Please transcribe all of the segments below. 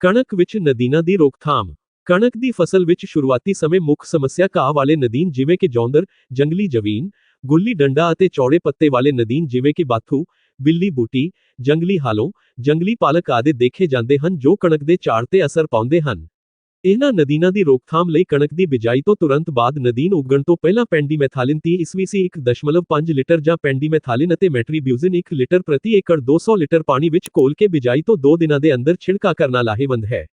ਕਣਕ ਵਿੱਚ ਨਦੀਨਾਂ ਦੀ ਰੋਕਥਾਮ। ਕਣਕ ਦੀ ਫਸਲ ਵਿੱਚ ਸ਼ੁਰੂਆਤੀ ਸਮੇਂ ਮੁੱਖ ਸਮੱਸਿਆ ਘਾਹ ਵਾਲੇ ਨਦੀਨ ਜਿਵੇਂ ਕਿ ਜੌਂਦਰ, ਜੰਗਲੀ ਜਵੀਨ ਗੁੱਲੀ ਡੰਡਾ ਅਤੇ ਚੌੜੇ ਪੱਤੇ ਵਾਲੇ ਨਦੀਨ ਜਿਵੇਂ ਕਿ ਬਾਥੂ, ਬਿੱਲੀ ਬੂਟੀ, ਜੰਗਲੀ ਹਾਲੋਂ, ਜੰਗਲੀ ਪਾਲਕ ਆਦਿ ਦੇਖੇ ਜਾਂਦੇ ਹਨ ਜੋ ਕਣਕ ਦੇ ਝਾੜ ਤੇ ਅਸਰ ਪਾਉਂਦੇ ਹਨ। ਇਹਨਾਂ ਨਦੀਨਾਂ ਦੀ ਰੋਕਥਾਮ ਲਈ ਕਣਕ ਦੀ ਬਿਜਾਈ ਤੋਂ ਤੁਰੰਤ ਬਾਅਦ ਨਦੀਨ ਉੱਗਣ ਤੋਂ ਪਹਿਲਾਂ ਪੈਂਡੀਮੈਥਾਲਿਨ 30 ਈਸਵੀਸੀ 1.5 ਲੀਟਰ ਜਾਂ ਪੈਂਡੀਮੈਥਾਲਿਨ ਅਤੇ ਮੈਟਰੀਬਿਊਜ਼ਿਨ 1 ਲੀਟਰ ਪ੍ਰਤੀ ਏਕੜ 200 ਲੀਟਰ ਪਾਣੀ ਵਿੱਚ ਘੋਲ ਕੇ ਬਿਜਾਈ ਤੋਂ 2 ਦਿਨਾਂ ਦੇ ਅੰਦਰ ਛਿੜਕਾ ਕਰਨਾ ਲਾਹੇਵੰਦ ਹੈ।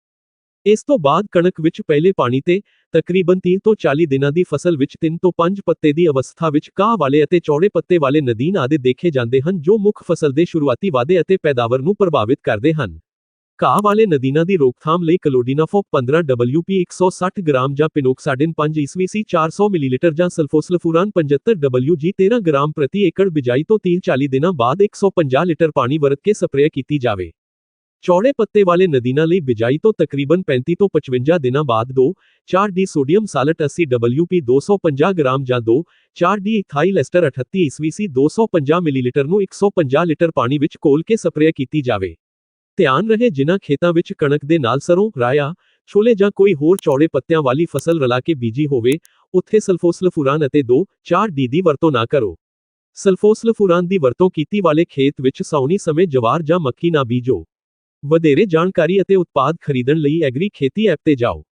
ਇਸ ਤੋਂ ਬਾਅਦ ਕਣਕ ਵਿੱਚ ਪਹਿਲੇ ਪਾਣੀ ਤੇ ਤਕਰੀਬਨ 30 ਤੋਂ 40 ਦਿਨਾਂ ਦੀ ਫਸਲ ਵਿੱਚ 3 ਤੋਂ 5 ਪੱਤੇ ਦੀ ਅਵਸਥਾ ਵਿੱਚ ਕਾਹ ਵਾਲੇ ਅਤੇ ਚੌੜੇ ਪੱਤੇ ਵਾਲੇ ਨਦੀਨ ਆਦਿ ਦੇਖੇ ਜਾਂਦੇ ਹਨ ਜੋ ਮੁੱਖ ਫਸਲ ਦੇ ਸ਼ੁਰੂਆਤੀ ਵਾਧੇ ਅਤੇ ਪੈਦਾਵਾਰ ਨੂੰ ਪ੍ਰਭਾਵਿਤ ਕਰਦੇ ਹਨ। ਘਾਹ ਵਾਲੇ ਨਦੀਨਾਂ ਦੀ ਰੋਕਥਾਮ ਲਈ ਕਲੋਡੀਨਾਫੋਕ 15 WP 160 ਗ੍ਰਾਮ ਜਾਂ ਪਿਨੋਕਸਾਡਿਨ 5 ਈਸਵੀਸੀ 400 ਮਿਲੀਲੀਟਰ ਜਾਂ ਸਲਫੋਸਲਫੂਰਾਨ 75 WG 13 ਗ੍ਰਾਮ ਪ੍ਰਤੀ ਏਕੜ ਬਿਜਾਈ ਤੋਂ 30-40 ਦਿਨਾਂ ਬਾਅਦ 150 ਲੀਟਰ ਪਾਣੀ ਵਰਤ ਕੇ ਸਪਰੇਅ ਕੀਤੀ ਜਾਵੇ। ਚੌੜੇ ਪੱਤੇ ਵਾਲੇ ਨਦੀਨਾਂ ਲਈ ਬਿਜਾਈ ਤੋਂ ਤਕਰੀਬਨ 35 ਤੋਂ 55 ਦਿਨਾਂ ਬਾਅਦ 2 4 D sodium salt 80 WP 250 gram ਜਾਂ 2 4 ਡੀ ਇਥਾਈਲ ਐਸਟਰ 38 ਈਸਵੀਸੀ 250 ਮਿਲੀਲੀਟਰ ਨੂੰ 150 ਲੀਟਰ ਪਾਣੀ ਵਿੱਚ ਘੋਲ ਕੇ ਸਪਰੇਅ ਕੀਤੀ ਜਾਵੇ। ਧਿਆਨ ਰਹੇ ਜਿਨ੍ਹਾਂ ਖੇਤਾਂ ਵਿੱਚ ਕਣਕ ਦੇ ਨਾਲ ਸਰੋਂ, ਰਾਇਆ, ਛੋਲੇ ਜਾਂ ਕੋਈ ਹੋਰ ਚੌੜੇ ਪੱਤਿਆਂ ਵਾਲੀ ਫਸਲ ਰਲਾ ਕੇ ਬੀਜੀ ਹੋਵੇ, ਉੱਥੇ ਸਲਫੋਸਲਫੂਰਾਨ ਅਤੇ 2 4 ਡੀ ਦੀ ਵਰਤੋਂ ਨਾ ਕਰੋ। ਸਲਫੋਸਲਫੂਰਾਨ ਦੀ ਵਰਤੋਂ ਕੀਤੀ ਵਾਲੇ ਖੇਤ ਵਿੱਚ ਸਾਉਣੀ ਸਮੇਂ ਜਵਾਰ ਜਾਂ ਮੱਕੀ ਨਾ ਬੀਜੋ। ਵਧੇਰੇ ਜਾਣਕਾਰੀ ਅਤੇ ਉਤਪਾਦ ਖਰੀਦਣ ਲਈ ਐਗਰੀ ਖੇਤੀ ਐਪ ਤੇ ਜਾਓ।